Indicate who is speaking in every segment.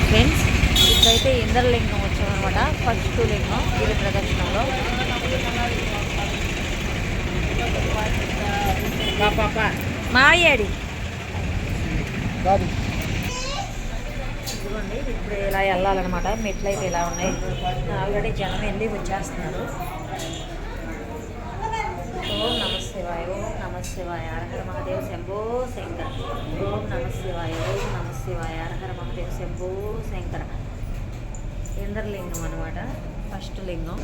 Speaker 1: Hi friends. ఇప్పుడైతే ఇంద్రలింగం వచ్చామన్నమాట. First లింగం గిరి ప్రదక్షిణలో. మావయ్యాడి ఇదిగోండి ఇప్పుడు ఇలా వెళ్ళాలన్నమాట. మెట్లు అయితే ఇలా ఉన్నాయి. ఆల్రెడీ జనం వెళ్ళి వచ్చేస్తున్నారు. ఓం నమ శివాయ ఓం నమ శివాయ. హరహర మహాదేవ్ శంభో శంకర. ఓం నమ శివాయ ఓం నమ శివాయ హరహర మహాదేవ్ శంభో శంకర. ఇంద్రలింగం అనమాట ఫస్ట్ లింగం.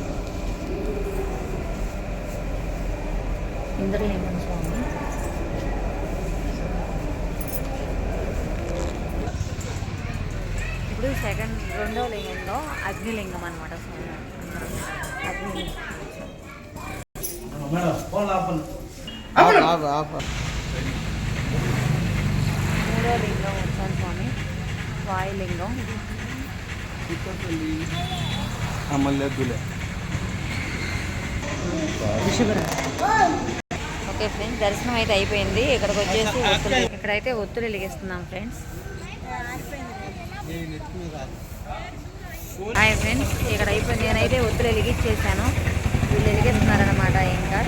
Speaker 1: ఇంద్రలింగం స్వామి. ఇప్పుడు సెకండ్ రెండో లింగంలో అగ్నిలింగం అనమాట స్వామి అగ్నిలింగం మూడో లింగం వచ్చాను స్వామి. వాయులింగం ఓకే ఫ్రెండ్స్ దర్శనం అయితే అయిపోయింది. ఇక్కడికి వచ్చేసి ఒత్తులు ఇక్కడైతే ఒత్తులు వెలిగిస్తున్నాం ఫ్రెండ్స్. హాయ్ ఫ్రెండ్స్ ఇక్కడ అయిపోయింది. నేనైతే ఒత్తులు వెలిగించేసాను వీళ్ళు వెలిగిస్తున్నారనమాట ఇంకా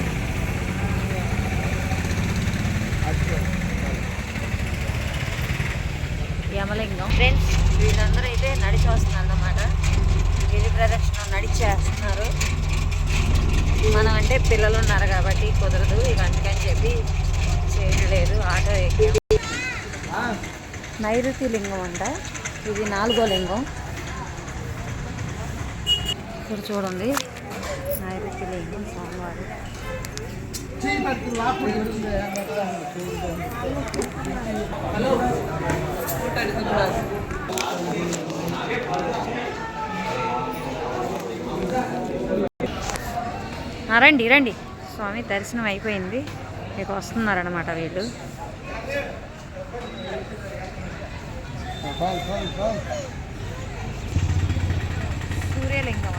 Speaker 1: యమలింగం. ఫ్రెండ్స్ వీళ్ళందరూ అయితే నడిచి వస్తున్నారు అన్నమాట గిరి ప్రదక్షిణం నడిచేస్తున్నారు. మనం అంటే పిల్లలు ఉన్నారు కాబట్టి కుదరదు ఇక అందుకని చెప్పి చేయలేదు ఆటో ఎక్కాం. నైరుతి లింగం అంట. ఇది నాలుగో లింగం. ఇక్కడ చూడండి. నైరుతి లింగం స్వామివారు. ఆ, రండి రండి. స్వామి దర్శనం అయిపోయింది. ఇక వస్తున్నారనమాట వీళ్ళు. సూర్యలింగం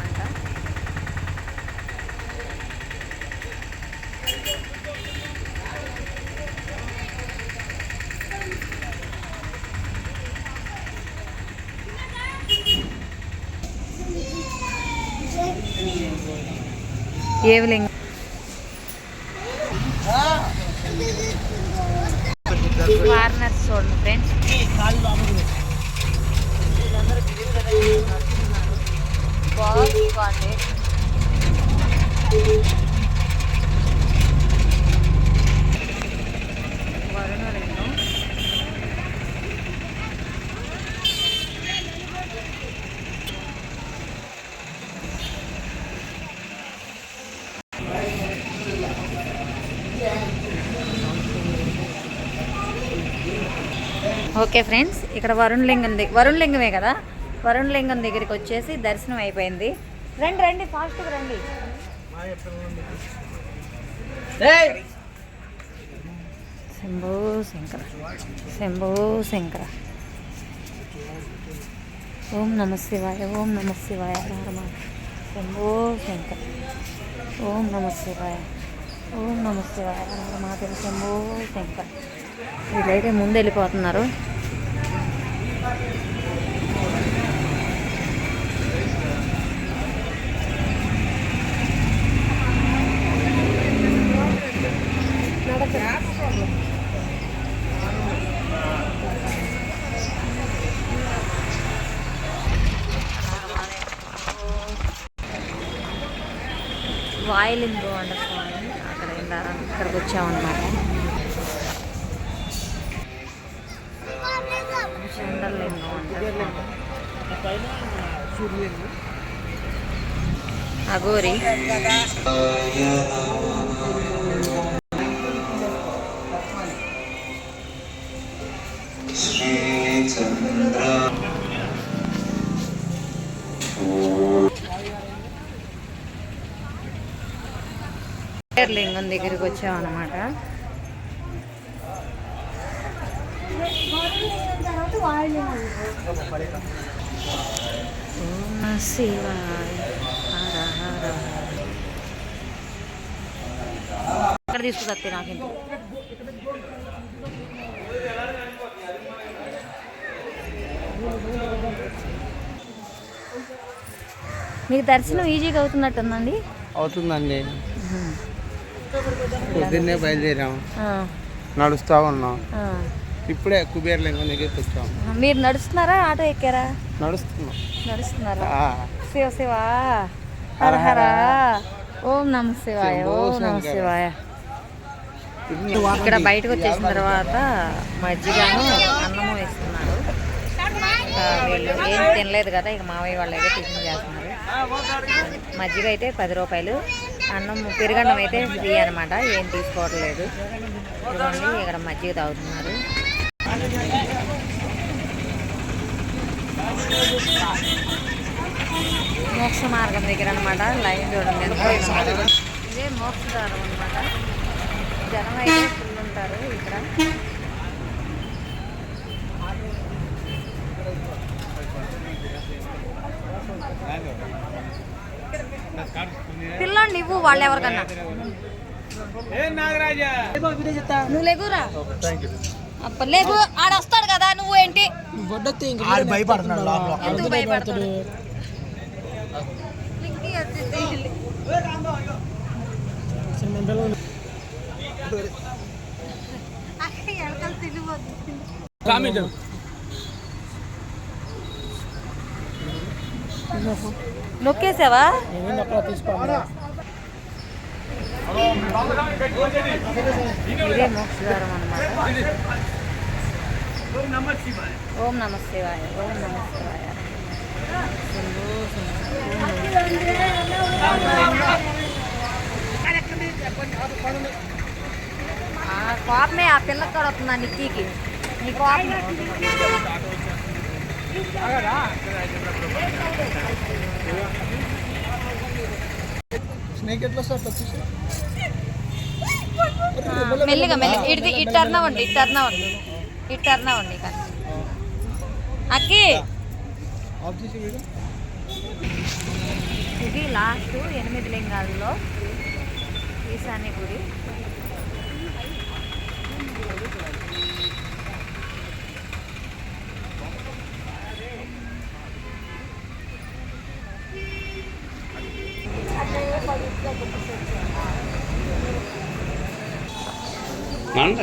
Speaker 1: అంట ఏవి చూడండి ఫ్రెండ్స్. బాగుంది బాగుంది వరుణలింగం ఓకే ఫ్రెండ్స్ ఇక్కడ వరుణ్ లింగం దగ్గర వరుణ్ లింగమే కదా? వరుణ్ లింగం దగ్గరికి వచ్చేసి దర్శనం అయిపోయింది. రండి రండి ఫాస్ట్గా రండి. శంభో శంకర శంభో శంకర. ఓం నమ శివాయ ఓం నమ శివాయ శంభో శంకర ఓం నమ శివాయ ఓం నమ శివాయ మహాదేవ శంభో శంకర. వీళ్ళైతే ముందు వెళ్ళిపోతున్నారు. వాయిలింగ్ అంట స్వామి అక్కడ ఇలా ఇక్కడికి వచ్చామన్నమాట. చంద్రలింగం అంట లింగం దగ్గరికి వచ్చామన్నమాట. ఓం నమః శివాయ హర హర హర. ఇక్కడ తీసుకుతే నాకు మీకు దర్శనం ఈజీగా అవుతున్నట్టుందండి?
Speaker 2: అవుతుందండి. పొద్దున్నే బయలుదేరాం.
Speaker 1: ఆ,
Speaker 2: నడుస్తూ ఉన్నాం. ఇప్పుడే దగ్గరికి వచ్చాం
Speaker 1: మీరు నడుస్తున్నారా? ఆటో ఎక్కారా?
Speaker 2: నడుస్తున్నాం.
Speaker 1: నడుస్తున్నారా? శివ శివ. హర హర. ఓం నమ శివాయ ఓం నమ. శివాయ. ఇక్కడ బయటకు వచ్చేసిన తర్వాత మజ్జిగను అన్నము ఇస్తున్నారు ఇంకా వీళ్ళు ఏం తినలేదు కదా ఇక మావయ్య వాళ్ళు అయితే టిఫిన్ చేస్తున్నారు. మజ్జిగ అయితే పది రూపాయలు అన్నం పెరుగన్నం అయితే ఫ్రీ అనమాట ఏం తీసుకోవట్లేదు. ఇక్కడ మజ్జిగ తాగుతున్నారు. మోక్ష మార్గం దగ్గర అనమాట లైన్ చూడండి. ఇదే మోక్ష ద్వారం అనమాట జనం అయితే ఫుల్ ఉంటారు ఇక్కడ. పిల్లండి ఇవ్వు వాళ్ళు ఎవరికన్నా. నువ్వు లేకురా లేకు ఆడ వస్తాడు కదా నువ్వు ఏంటి? ఎందుకు భయపడతాడు లింగి వచ్చేసి అక్క ఎడకలు తిరిగిపోతుంది నొక్కేసావా ఇదే మోక్షదారం అన్నమాట. ఓం నమ శివాయ. ఓం నమ శివాయ శంభో శంకర. ఆ కోపమే ఆ పిల్లకి కూడా వస్తుందా నిక్కీకి? నీ కోపం.
Speaker 3: స్నేక్ ఎట్లా సార్ వచ్చేసి
Speaker 1: మెల్లిగా మెల్లిగా. ఇటు ఇటు టర్న్ అవ్వండి ఇటు టర్న్ అవ్వండి. ఇటు టర్న్ అవ్వండి ఇక. అక్కి! ఇది లాస్ట్ ఎనిమిది లింగాల్లో ఈశాన్య గుడి.
Speaker 2: വേണ്ട